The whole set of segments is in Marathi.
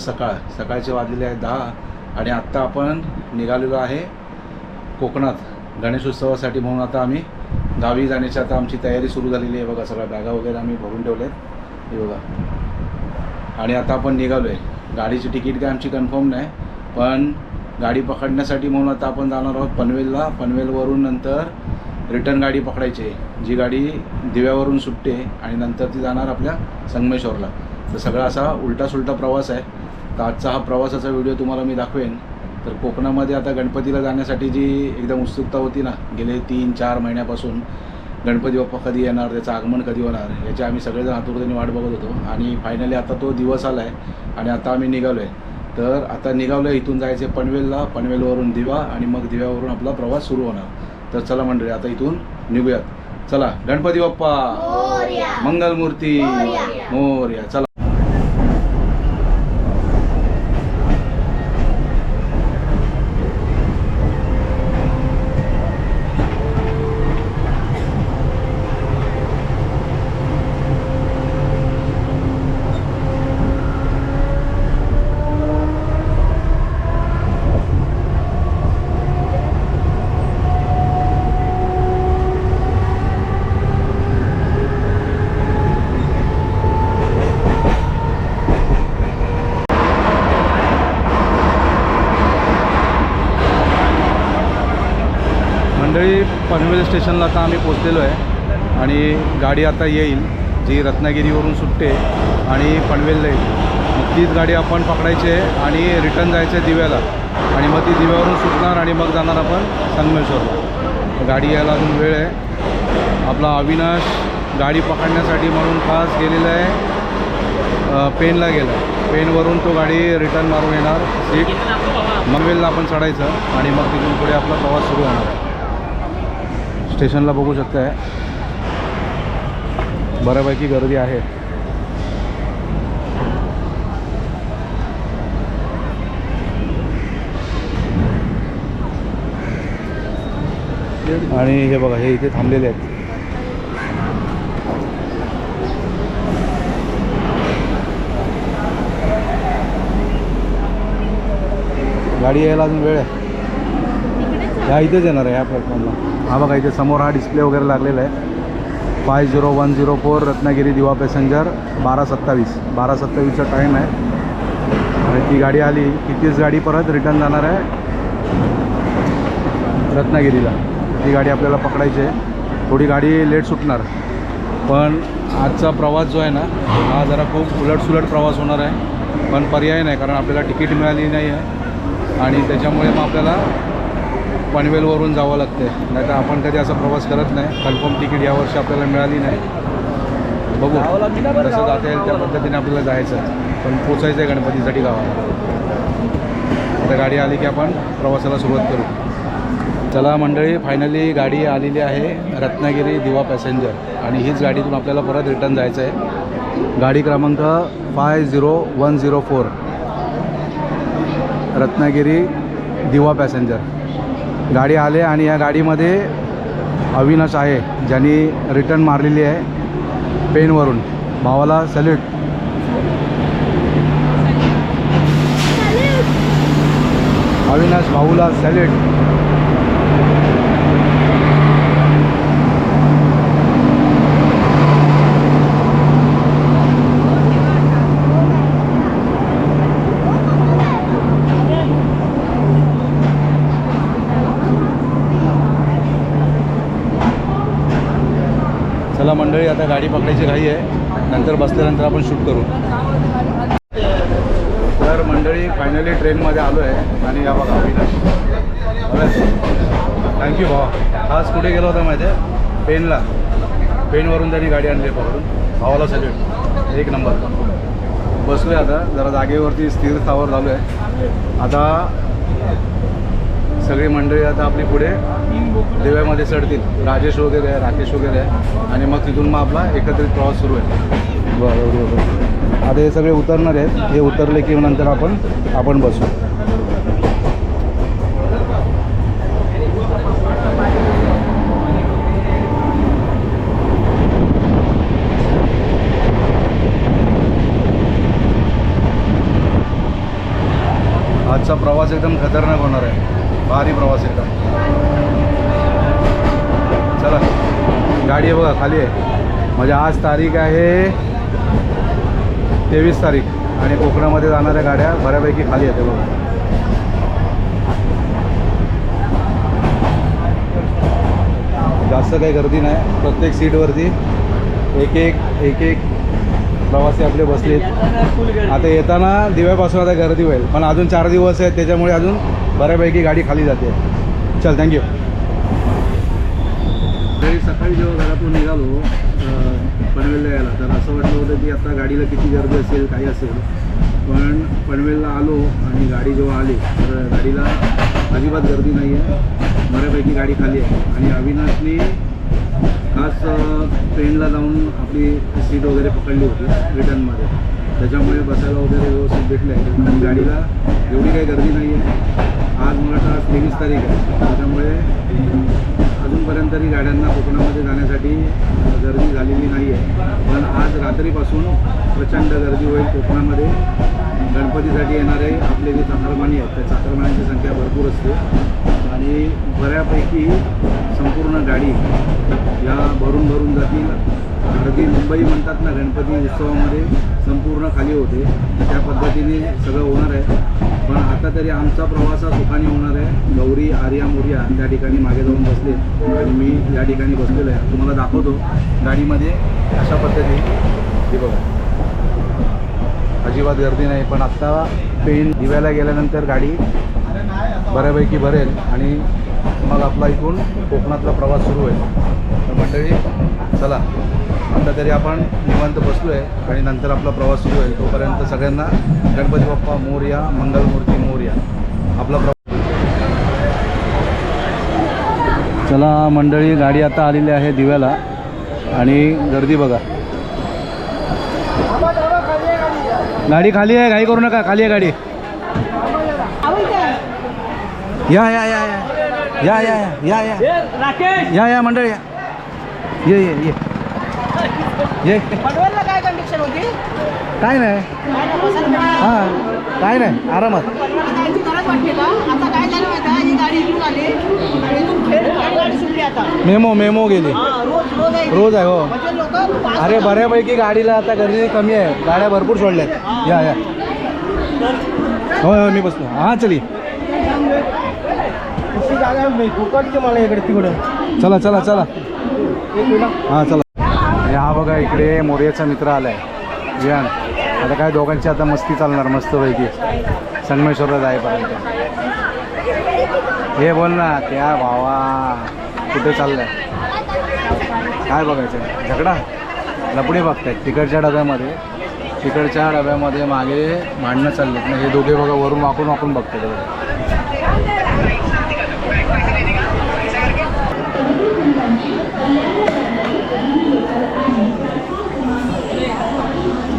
सकाळ. सकाळचे वाजलेले आहे दहा आणि आत्ता आपण निघालेलो आहे कोकणात. गणेशोत्सवासाठी म्हणून आता आम्ही गावी जाण्याची आता आमची तयारी सुरू झालेली आहे. बघा सगळ्या बॅगा वगैरे आम्ही भरून ठेवल्या आहेत हे बघा. आणि आता आपण निघालो आहे गाडीची तिकीट काय आमची कन्फर्म नाही पण गाडी पकडण्यासाठी म्हणून आता आपण जाणार आहोत पनवेलला. पनवेलवरून नंतर रिटर्न गाडी पकडायची आहे. जी गाडी दिव्यावरून सुटते आणि नंतर ती जाणार आपल्या संगमेश्वरला. तर सगळा असा उलटा सुलटा प्रवास आहे. तर आजचा हा प्रवासाचा व्हिडिओ तुम्हाला मी दाखवेन. तर कोकणामध्ये आता गणपतीला जाण्यासाठी जी एकदम उत्सुकता होती ना गेले तीन चार महिन्यापासून गणपती बाप्पा कधी येणार त्याचं आगमन कधी होणार याची आम्ही सगळेजण आतुरतेने वाट बघत होतो. आणि फायनली आता तो दिवस आला आहे आणि आता आम्ही निघालो आहे तर आता निघालो आहे इथून जायचे पनवेलला. पनवेलवरून दिवा आणि मग दिव्यावरून आपला प्रवास सुरू होणार. तर चला मंडळी आता इथून निघूयात. चला गणपती बाप्पा. मंगलमूर्ती. मोर्या! चला मंडळी पनवेल स्टेशनला आता आम्ही पोचलेलो आहे. आणि गाडी आता येईल जी रत्नागिरीवरून सुटते. आणि पनवेलला येईल. मग तीच गाडी आपण पकडायची आहे आणि रिटर्न जायचं आहे दिव्याला. आणि मग ती दिव्यावरून सुटणार आणि मग जाणार आपण संगमेश्वरला. गाडी यायला अजून वेळ आहे. आपला अविनाश गाडी पकडण्यासाठी म्हणून खास गेलेला आहे. पेनला गेला. पेनवरून तो गाडी रिटर्न मारून येणार. सीट मनवेलला आपण चढायचं आणि मग तिथून पुढे आपला प्रवास सुरू होणार आहे. स्टेशनला बघू शकताय. बऱ्यापैकी गर्दी आहे. आणि हे बघा हे इथे थांबलेले आहेत. गाडी यायला अजून वेळ आहे. ह्या इथेच येणार आहे ह्या प्लॅटफॉर्मला हा बघा इथे समोर हा डिस्प्ले वगैरे लागलेला आहे. Five zero one zero four Ratnagiri Diva passenger बारा सत्तावीस. बारा सत्तावीसचा टाईम आहे. आणि ती गाडी आली. की तीच गाडी परत रिटर्न जाणार आहे? रत्नागिरीला. ती गाडी आपल्याला पकडायची आहे. थोडी गाडी लेट सुटणार. पण आजचा प्रवास जो आहे ना हा जरा खूप उलटसुलट प्रवास होणार आहे. पण पर्याय नाही कारण आपल्याला तिकीट मिळाली नाही आहे आणि त्याच्यामुळे मग आपल्याला पनवेलवरून जावं लागते नाही तर आपण कधी असा प्रवास करत नाही. कन्फर्म तिकीट यावर्षी आपल्याला मिळाली नाही. बघू. कसं जाता येईल त्या पद्धतीने आपल्याला जायचं आहे. पण पोचायचं आहे गणपतीसाठी गावाला. आता गाडी आली की आपण प्रवासाला सुरुवात करू. चला मंडळी फायनली गाडी आलेली आहे रत्नागिरी दिवा पॅसेंजर आणि हीच गाडीतून आपल्याला परत रिटर्न जायचं आहे गाडी क्रमांक five zero one zero four Ratnagiri Diva passenger गाडी आले आणि या गाडीमध्ये अविनाश आहे ज्यांनी रिटर्न मारलेली आहे पेनवरून. भावाला सॅल्यूट. अविनाश भाऊला सॅल्यूट. चला मंडळी आता गाडी पकडायची घाई आहे. नंतर बसल्यानंतर आपण शूट करू. तर मंडळी फायनली ट्रेनमध्ये आलो आहे आणि या बघा अविनाश थँक्यू भावा. आज कुठे गेलो होता माहिती आहे? पेनला. पेनवरून त्यांनी गाडी आणली पकडून. भावाला सॅल्यूट एक नंबर. बसलो आहे आता. जरा जागेवरती स्थिर स्थावर झालो आहे. आता सगळी मंडळी आता आपली पुढे दिव्यामध्ये चढतील. राजेश वगैरे आहे राकेश वगैरे आहे. आणि मग तिथून मग आपला एकत्रित प्रवास सुरू आहे. बरं बरोबर आता हे सगळे उतरणार आहेत. हे उतरले की नंतर आपण आपण बसू. आजचा प्रवास एकदम खतरनाक होणार आहे. भारी प्रवास एकदम. चला गाडी आहे बघा खाली आहे. म्हणजे आज तारीख आहे तेवीस तारीख आणि कोकणामध्ये जाणाऱ्या गाड्या बऱ्यापैकी खाली आहेत बघा. जास्त काही गर्दी नाही प्रत्येक सीटवरती एक एक एक एक प्रवासी आपले बसलेत. आता येताना दिव्यापासून आता गर्दी होईल पण अजून चार दिवस आहेत त्याच्यामुळे अजून बऱ्यापैकी गाडी खाली जाते. चल थँक्यू तरी सकाळी जेव्हा घरातून निघालो पनवेलला यायला तर असं वाटलं होतं की आता गाडीला किती गर्दी असेल काही असेल. पण पनवेलला आलो आणि गाडी जेव्हा आली तर गाडीला अजिबात गर्दी नाही आहे बऱ्यापैकी गाडी खाली आहे. आणि अविनाशने खास ट्रेनला जाऊन आपली सीट वगैरे पकडली होती रिटर्नमध्ये. त्याच्यामुळे बसायला वगैरे व्यवस्थित भेटले आणि गाडीला एवढी काही गर्दी नाही आहे आज मला आज तेवीस तारीख आहे. त्याच्यामुळे अजूनपर्यंत तरी गाड्यांना कोकणामध्ये जाण्यासाठी गर्दी झालेली नाही आहे पण आज रात्रीपासून प्रचंड गर्दी होईल कोकणामध्ये. गणपतीसाठी येणारे आपले जे चाकरमानी आहेत त्या चाकरमान्यांची संख्या भरपूर असते. आणि बऱ्यापैकी संपूर्ण गाडी या भरून भरून जातील. अगदी मुंबई म्हणतात ना गणपती उत्सवामध्ये संपूर्ण खाली होते. त्या पद्धतीने सगळं होणार आहे. पण आता तरी आमचा प्रवास हा सुखाने होणार आहे. गौरी आर्या मोर्या त्या ठिकाणी मागे जाऊन बसले. आणि मी या ठिकाणी बसलेलो आहे. तुम्हाला दाखवतो गाडीमध्ये अशा पद्धतीने. हे बघा. अजिबात गर्दी नाही पण आत्ता पेन दिव्याला गेल्यानंतर गाडी बऱ्यापैकी भरेल. आणि मग आपला इथून कोकणातला प्रवास सुरू होईल. तर मंडळी चला. आता तरी आपण निवांत बसलो आहे आणि नंतर आपला प्रवास सुरू होईल तोपर्यंत सगळ्यांना गणपती बाप्पा मोर्या मंगलमूर्ती मोर्या. आपला प्रवास चला मंडळी गाडी आता आलेली आहे दिव्याला आणि गर्दी बघा. गाडी खाली आहे घाई करू नका खाली आहे गाडी. या या या या. या या या या या. या या मंडळी. या ये ये ये ये पनवेलला काय कंडिशन होती काय नाही. हां काय नाही आरामात जायची गरज वाटते का आता काय झालं माहिती आहे? ही गाडी इथून आली आणि इथून खेळ गाडी सुटली आता मेमो मेमो गेली हा, रोज रोज आहे रोज आहे हो म्हणजे लोक अरे बऱ्यापैकी गाडीला आता गर्दी कमी आहे गाड्या भरपूर सोडल्यात या या होय होय मी बसलो हां चली जागा फुकटची मला इकडे तिकडं चला चला चला हां चला. हा बघा इकडे मोर्याचा मित्र आलाय. विहान. आता काय दोघांची आता मस्ती चालणार मस्तपैकी. संगमेश्वरला जाईपर्यंत. हे बोल ना त्या भावा. कुठे चाललाय? काय बघायचं? झगडा? लपडी बघतायत. तिकडच्या डब्यामध्ये. तिकडच्या डब्यामध्ये मागे मांडणं चाललेत. ना हे दोघे बघा वरून वाकून वाकून बघतात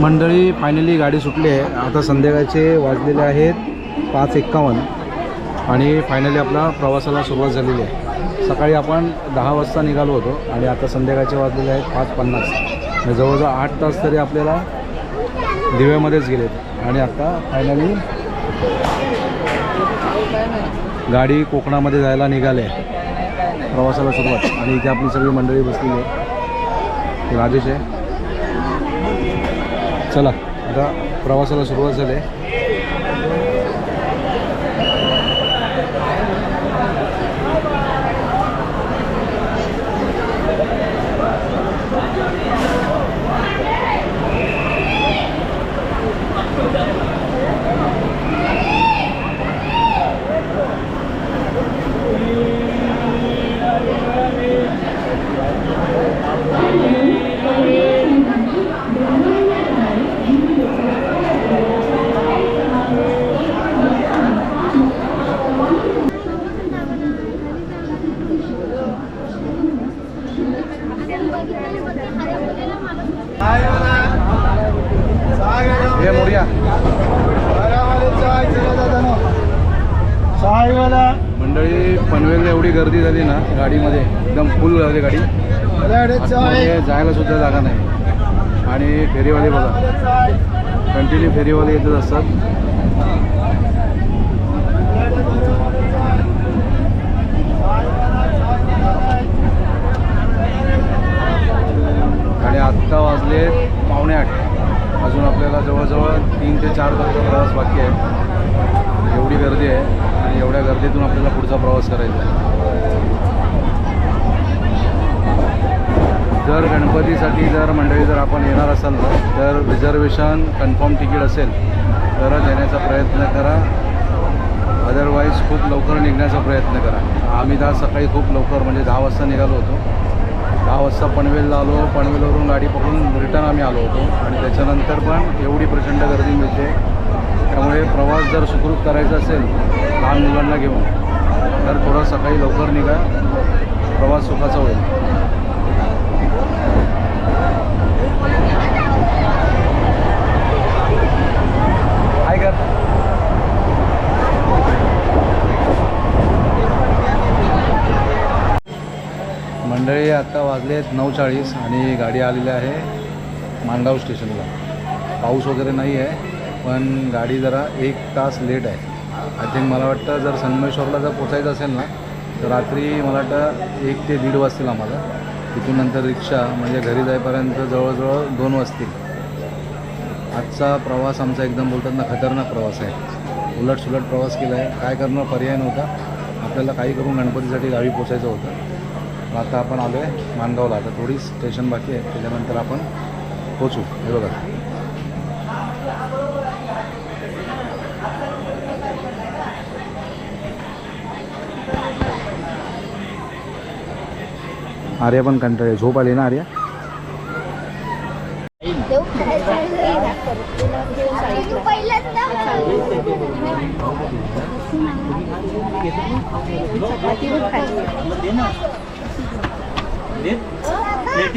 मंडळी फायनली गाडी सुटली आहे. आता संध्याकाळचे वाजलेले आहेत पाच एक्कावन्न. आणि फायनली आपला प्रवासाला सुरुवात झालेली आहे. सकाळी आपण दहा वाजता निघालो होतो आणि आता संध्याकाळचे वाजलेले आहेत पाच पन्नास. म्हणजे जवळजवळ आठ तास तरी आपल्याला दिव्यामध्येच गेलेत. आणि आता फायनली गाडी कोकणामध्ये जायला निघाले. प्रवासाला सुरुवात. आणि इथे आपली सगळी मंडळी बसलेली आहे राजेश आहे. चला. आता प्रवासाला सुरुवात झाली आहे हे मोर्या मंडळी पनवेलला एवढी गर्दी झाली ना गाडीमध्ये एकदम फुल झाली गाडी आतमध्ये जायला सुद्धा जागा नाही. आणि फेरीवाले बघा. कंटिन्यू फेरीवाले येतच असतात आणि आत्ता वाजले पावणे आठ अजून आपल्याला जवळजवळ तीन ते चार तासाचा प्रवास बाकी आहे एवढी गर्दी आहे आणि एवढ्या गर्दीतून आपल्याला पुढचा प्रवास करायचा आहे जर गणपतीसाठी जर मंडळी जर आपण येणार असाल ना तर रिझर्वेशन कन्फर्म तिकीट असेल तरच येण्याचा प्रयत्न करा. अदरवाईज खूप लवकर निघण्याचा प्रयत्न करा. आम्ही आज सकाळी खूप लवकर म्हणजे दहा वाजता निघालो होतो. दहा वाजता पनवेलला आलो. पनवेलवरून गाडी पकडून रिटर्न आम्ही आलो होतो. आणि त्याच्यानंतर पण एवढी प्रचंड गर्दी मिळते. त्यामुळे प्रवास जर सुखरूप करायचा असेल लहान मुलांना घेऊन तर थोडं सकाळी लवकर निघा. प्रवास सुखाचा होईल काय कर मंडळी आत्ता वाजले आहेत नऊ चाळीस आणि गाडी आलेली आहे माणगाव स्टेशनला. पाऊस वगैरे नाही आहे पण गाडी जरा एक तास लेट आहे. आय थिंक मला वाटतं जर संगमेश्वरला जर पोचायचं असेल ना तर रात्री मला वाटतं एक ते दीड वाजतील आम्हाला. तिथून नंतर रिक्षा म्हणजे घरी जाईपर्यंत जवळजवळ दोन वाजतील. आजचा प्रवास आमचा एकदम बोलतात ना खतरनाक प्रवास आहे. उलट सुलट प्रवास केला आहे काय करणं पर्याय नव्हता. आपल्याला काही करून गणपतीसाठी गावी पोचायचं होतं. आता आपण आलो आहे मानगावला. आता थोडी स्टेशन बाकी आहे त्याच्यानंतर आपण पोचू हे बघा. आर्या पण कंटाळे झोप आली ना आर्या?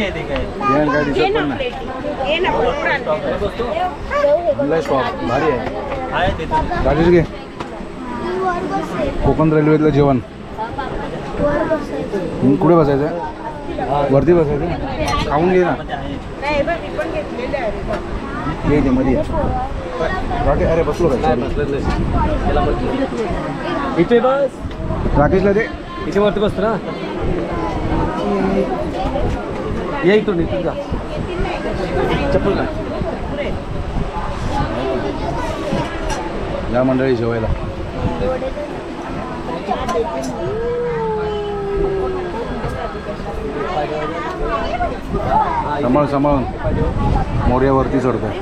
काय? पण नाही. आणलाय स्टॉप भारी आहे. राजेश घे. कोकण रेल्वेतलं जेवण. हं, कुठे बसायचं? आहे? वरती बसायचं? खाऊन घे ना. ये इथे मध्ये ये. राकेश अरे बसलो काय इथे बस. राकेशला दे. इथे वरती बस ना. या इथून इथून जा. चप्पल का या मंडळी जेवायला. सांभाळ सांभाळून मोर्यावरती चढतोय.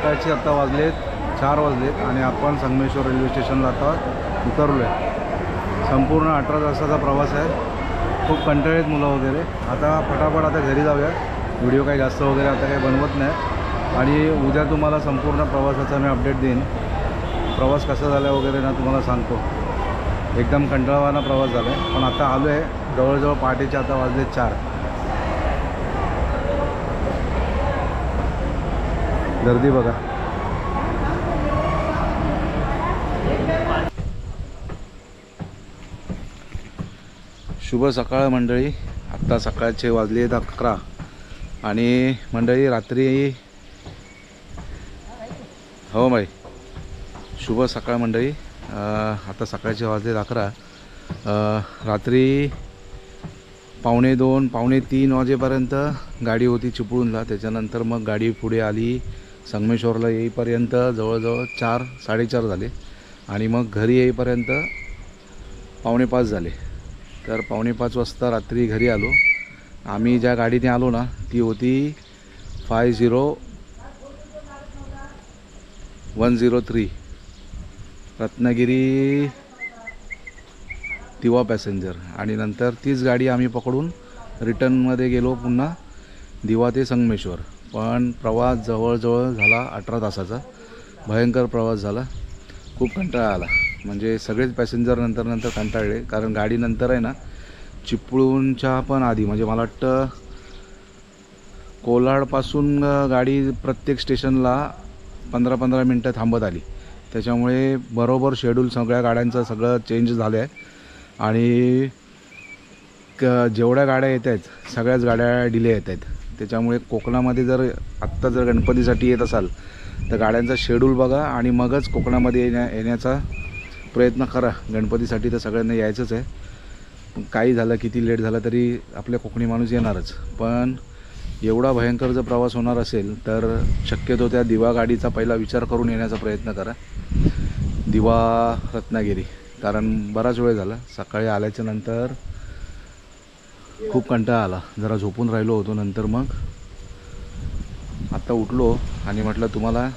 सकाळचे आत्ता वाजलेत चार वाजलेत आणि आपण संगमेश्वर रेल्वे स्टेशनला आता उतरलो आहे संपूर्ण अठरा तासाचा प्रवास आहे. खूप कंटाळीत मुलं वगैरे. आता फटाफट आता घरी जाऊया. व्हिडिओ काही जास्त वगैरे आता काही बनवत नाही. आणि उद्या तुम्हाला संपूर्ण प्रवासाचा मी अपडेट देईन. प्रवास कसा झाला वगैरे ना तुम्हाला सांगतो. एकदम कंटाळवाना प्रवास झाला आहे पण आता आलो आहे जवळजवळ पहाटेचे आता वाजले चार. गर्दी बघा. शुभ सकाळ मंडळी. आत्ता सकाळचे वाजले आहेत अकरा. आणि मंडळी रात्री हो बाई. शुभ सकाळ मंडळी. आता सकाळचे वाजले अकरा. रात्री पावणे दोन पावणे तीन वाजेपर्यंत गाडी होती चिपळूणला. त्याच्यानंतर मग गाडी पुढे आली. संगमेश्वरला येईपर्यंत जवळजवळ चार साडेचार झाले. आणि मग घरी येईपर्यंत पावणे पाच झाले. तर पावणे पाच वाजता रात्री घरी आलो. आम्ही ज्या गाडीने आलो ना ती होती five zero one zero three Ratnagiri Diva passenger. आणि नंतर तीच गाडी आम्ही पकडून रिटर्नमध्ये गेलो पुन्हा दिवा ते संगमेश्वर. पण प्रवास जवळजवळ झाला अठरा तासाचा. भयंकर प्रवास झाला. खूप कंटाळा आला. म्हणजे सगळेच पॅसेंजर नंतर नंतर कंटाळले. कारण गाडी नंतर आहे ना चिपळूणच्या पण आधी म्हणजे मला वाटतं कोलाडपासून गाडी प्रत्येक स्टेशनला पंधरा पंधरा मिनटं थांबत आली. त्याच्यामुळे बरोबर शेड्यूल सगळ्या गाड्यांचं सगळं चेंज झालं आहे आणि क जेवढ्या गाड्या येत आहेत सगळ्याच गाड्या डिले येत आहेत त्याच्यामुळे कोकणामध्ये जर आत्ता जर गणपतीसाठी येत असाल तर गाड्यांचा शेड्यूल बघा आणि मगच कोकणामध्ये येण्या येण्याचा प्रयत्न करा. गणपतीसाठी तर सगळ्यांना यायचंच आहे. काही झालं किती लेट झालं तरी आपल्या कोकणी माणूस येणारच. पण एवढा भयंकर जर प्रवास होणार असेल तर शक्यतो त्या दिवा गाडीचा पहिला विचार करून येण्याचा प्रयत्न करा. दिवा रत्नागिरी. कारण बराच वेळ झाला. सकाळी आल्याच्यानंतर खूप कंटाळा आला. जरा झोपून राहिलो होतो नंतर मग. आत्ता उठलो आणि म्हटलं तुम्हाला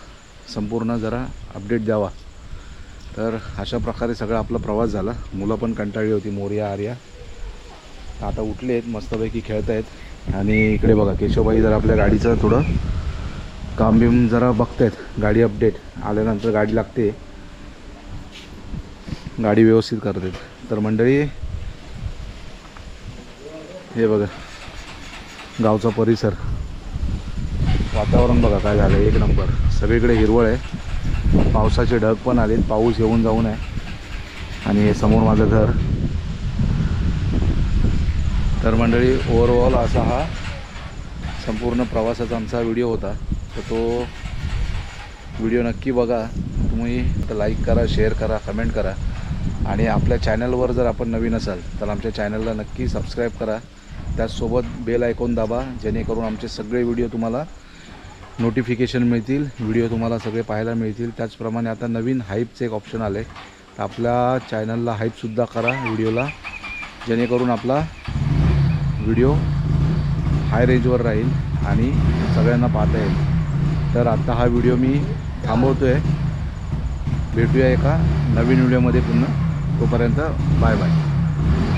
संपूर्ण जरा अपडेट द्यावा. तर अशा प्रकारे सगळा आपला प्रवास झाला. मुलं पण कंटाळली होती मोर्या आर्या. आता उठले आहेत मस्तपैकी खेळत आहेत आणि इकडे बघा केशवबाई जरा आपल्या गाडीचं थोडं काम बिम जरा बघतायत. गाडी अपडेट आल्यानंतर गाडी लागते. गाडी व्यवस्थित करतात. तर मंडळी हे बघा. गावचा परिसर. वातावरण बघा काय झालं एक नंबर. सगळीकडे हिरवळ आहे. पावसाचे ढग पण आले पाऊस येऊन जाऊन आहे. आणि हे समोर माझं घर. तर मंडळी ओव्हरऑल असा हा संपूर्ण प्रवासाचा आमचा व्हिडिओ होता. तर तो व्हिडिओ नक्की बघा. तुम्ही लाईक करा शेअर करा कमेंट करा. आणि आपल्या चॅनलवर जर आपण नवीन असाल तर आमच्या चॅनलला नक्की सबस्क्राईब करा. त्याचसोबत बेल आयकॉन दाबा जेणेकरून आमचे सगळे व्हिडिओ तुम्हाला नोटिफिकेशन मिळतील. व्हिडिओ तुम्हाला सगळे पाहायला मिळतील. त्याचप्रमाणे आता नवीन हाईपचं एक ऑप्शन आलं आहे तर आपल्या चॅनलला हाईपसुद्धा करा व्हिडिओला जेणेकरून आपला व्हिडिओ हाय रेंजवर राहील आणि सगळ्यांना पाहता येईल. तर आत्ता हा व्हिडिओ मी थांबवतो आहे भेटूया एका नवीन व्हिडिओमध्ये पुन्हा. तोपर्यंत बाय बाय.